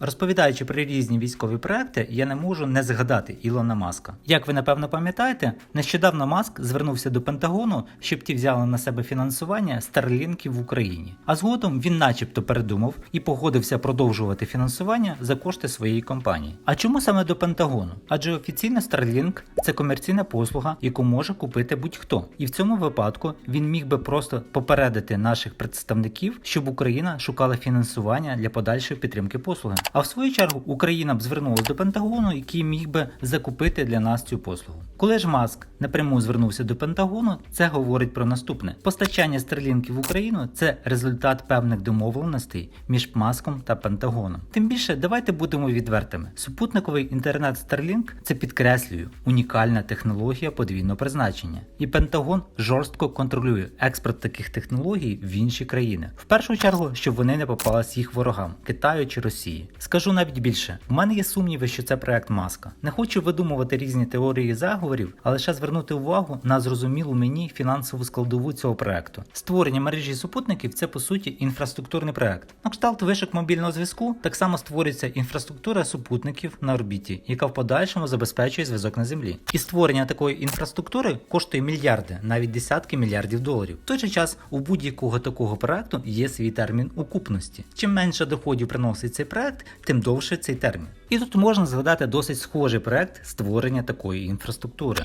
Розповідаючи про різні військові проекти, я не можу не згадати Ілона Маска. Як ви напевно пам'ятаєте, нещодавно Маск звернувся до Пентагону, щоб ті взяли на себе фінансування старлінків в Україні. А згодом він, начебто, передумав і погодився продовжувати фінансування за кошти своєї компанії. А чому саме до Пентагону? Адже офіційно Starlink – це комерційна послуга, яку може купити будь-хто. І в цьому випадку він міг би просто попередити наших представників, щоб Україна шукала фінансування для подальшої підтримки послуги. А в свою чергу Україна б звернулася до Пентагону, який міг би закупити для нас цю послугу. Коли ж Маск напряму звернувся до Пентагону, це говорить про наступне: постачання стрілінків в Україну це результат певних домовленостей між Маском та Пентагоном. Тим більше, давайте будемо відвертими. Супутниковий інтернет Starlink – це підкреслюю унікальна технологія подвійного призначення, і Пентагон жорстко контролює експорт таких технологій в інші країни. В першу чергу, щоб вони не попались їх ворогам Китаю чи Росії. Скажу навіть більше: у мене є сумніви, що це проект Маска. Не хочу видумувати різні теорії заговорів, а лише звернути увагу на зрозумілу мені фінансову складову цього проекту. Створення мережі супутників це по суті інфраструктурний проект. На кшталт вишок мобільного зв'язку так само створюється інфраструктура супутників на орбіті, яка в подальшому забезпечує зв'язок на землі. І створення такої інфраструктури коштує мільярди, навіть десятки мільярдів доларів. В той же час у будь-якого такого проекту є свій термін окупності. Чим менше доходів приносить цей проект, тим довше цей термін. І тут можна згадати досить схожий проект створення такої інфраструктури.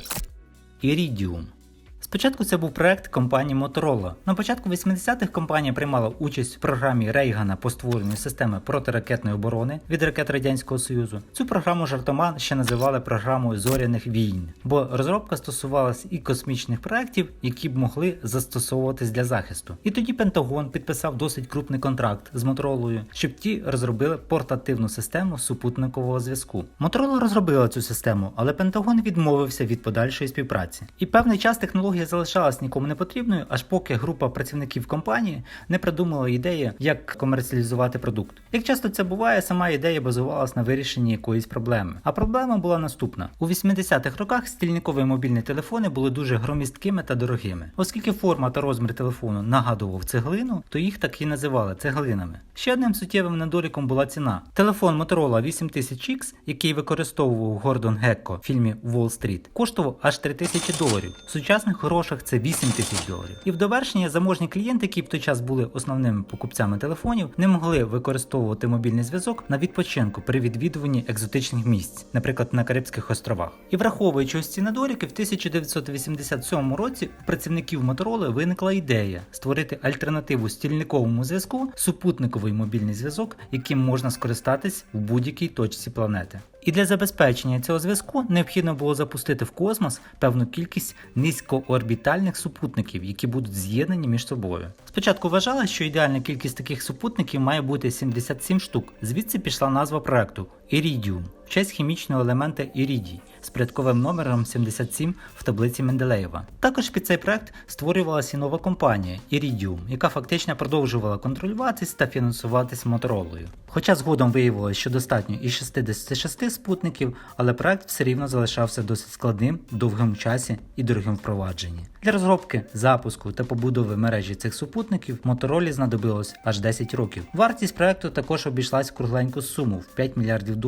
Iridium. Спочатку це був проект компанії Motorola. На початку 80-х компанія приймала участь в програмі Рейгана по створенню системи протиракетної оборони від ракет Радянського Союзу. Цю програму жартома ще називали програмою зоряних війн, бо розробка стосувалась і космічних проєктів, які б могли застосовуватись для захисту. І тоді Пентагон підписав досить крупний контракт з Моторолою, щоб ті розробили портативну систему супутникового зв'язку. Моторола розробила цю систему, але Пентагон відмовився від подальшої співпраці. І певний час технологія залишалась нікому не потрібною, аж поки група працівників компанії не придумала ідеї, як комерціалізувати продукт. Як часто це буває, сама ідея базувалась на вирішенні якоїсь проблеми. А проблема була наступна: у 80-х роках стільникові мобільні телефони були дуже громісткими та дорогими. Оскільки форма та розмір телефону нагадував цеглину, то їх так і називали цеглинами. Ще одним суттєвим недоліком була ціна. Телефон Motorola 8000X, який використовував Гордон Гекко в фільмі Wall Street, коштував аж 3000 доларів. Сучасних грошах це 8 тисяч доларів. І в довершення заможні клієнти, які в той час були основними покупцями телефонів, не могли використовувати мобільний зв'язок на відпочинку при відвідуванні екзотичних місць, наприклад, на Карибських островах. І враховуючи ось ці недоліки, в 1987 році у працівників Мотороли виникла ідея створити альтернативу стільниковому зв'язку, супутниковий мобільний зв'язок, яким можна скористатись в будь-якій точці планети. І для забезпечення цього зв'язку необхідно було запустити в космос певну кількість низькоорбітальних супутників, які будуть з'єднані між собою. Спочатку вважалось, що ідеальна кількість таких супутників має бути 77 штук. Звідси пішла назва проекту Iridium в честь хімічного елемента ірідій з порядковим номером 77 в таблиці Менделеєва. Також під цей проект створювалася нова компанія Iridium, яка фактично продовжувала контролюватись та фінансуватись моторолою. Хоча згодом виявилось, що достатньо і 66 спутників, але проект все рівно залишався досить складним, довгим в часі і дорогим впровадженні. Для розробки, запуску та побудови мережі цих супутників Моторолі знадобилось аж 10 років. Вартість проекту також обійшлась в кругленьку суму в 5 мільярдів доларів.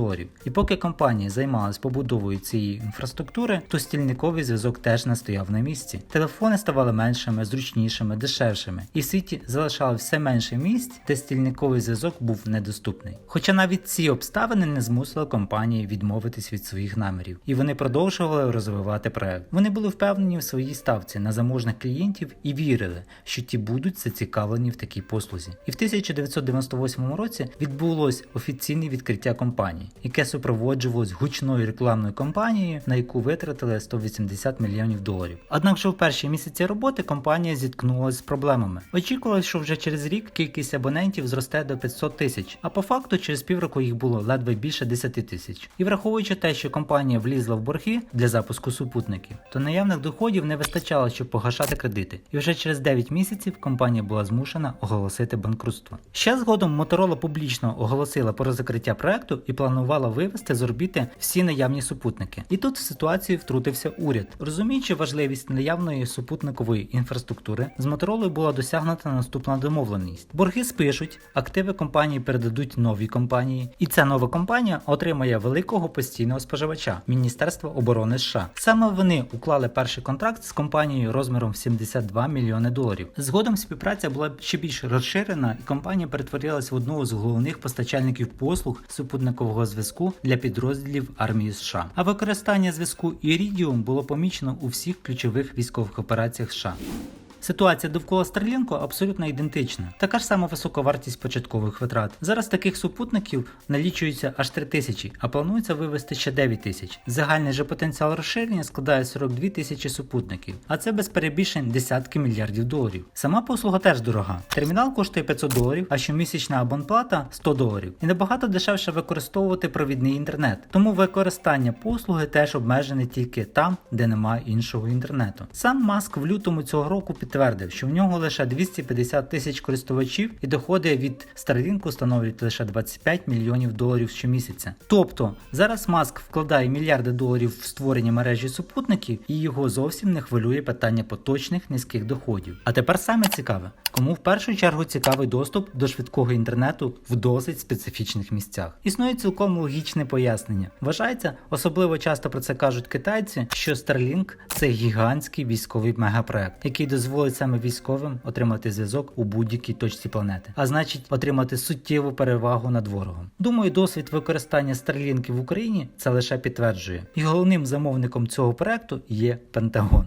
І поки компанія займалась побудовою цієї інфраструктури, то стільниковий зв'язок теж не стояв на місці. Телефони ставали меншими, зручнішими, дешевшими, і в світі залишалось все менше місць, де стільниковий зв'язок був недоступний. Хоча навіть ці обставини не змусили компанії відмовитись від своїх намірів, і вони продовжували розвивати проект. Вони були впевнені в своїй ставці на заможних клієнтів і вірили, що ті будуть зацікавлені в такій послузі. І в 1998 році відбулось офіційне відкриття компанії, яке супроводжувалось гучною рекламною кампанією, на яку витратили 180 мільйонів доларів. Однак вже в перші місяці роботи компанія зіткнулася з проблемами. Очікувалось, що вже через рік кількість абонентів зросте до 500 тисяч, а по факту через півроку їх було ледве більше 10 тисяч. І враховуючи те, що компанія влізла в борги для запуску супутників, то наявних доходів не вистачало, щоб погашати кредити. І вже через 9 місяців компанія була змушена оголосити банкрутство. Ще згодом Motorola публічно оголосила про закриття проекту і планувала планувала вивести з орбіти всі наявні супутники. І тут в ситуацію втрутився уряд. Розуміючи важливість наявної супутникової інфраструктури, з Моторолою була досягнута наступна домовленість. Борги спишуть, активи компанії передадуть новій компанії, і ця нова компанія отримає великого постійного споживача Міністерства оборони США. Саме вони уклали перший контракт з компанією розміром в 72 мільйони доларів. Згодом співпраця була ще більш розширена, і компанія перетворилась в одного з головних постачальників послуг супутникового зв'язку для підрозділів армії США. А використання зв'язку Iridium було помічено у всіх ключових військових операціях США. Ситуація довкола Starlink абсолютно ідентична. Така ж сама висока вартість початкових витрат. Зараз таких супутників налічується аж 3 тисячі, а планується вивести ще 9 тисяч. Загальний же потенціал розширення складає 42 тисячі супутників, а це без перебільшень десятки мільярдів доларів. Сама послуга теж дорога. Термінал коштує 500 доларів, а щомісячна абонплата 100 доларів. І набагато дешевше використовувати провідний інтернет. Тому використання послуги теж обмежене тільки там, де немає іншого інтернету. Сам Маск в лютому цього року підтвердив, що в нього лише 250 тисяч користувачів і доходи від Starlink становлять лише 25 мільйонів доларів щомісяця. Тобто зараз Маск вкладає мільярди доларів в створення мережі супутників, і його зовсім не хвилює питання поточних низьких доходів. А тепер саме цікаве, кому в першу чергу цікавий доступ до швидкого інтернету в досить специфічних місцях. Існує цілком логічне пояснення. Вважається, особливо часто про це кажуть китайці, що Starlink – це гігантський військовий мегапроект, який дозволить саме військовим отримати зв'язок у будь-якій точці планети, а значить отримати суттєву перевагу над ворогом. Думаю, досвід використання Starlink в Україні це лише підтверджує. І головним замовником цього проекту є Пентагон.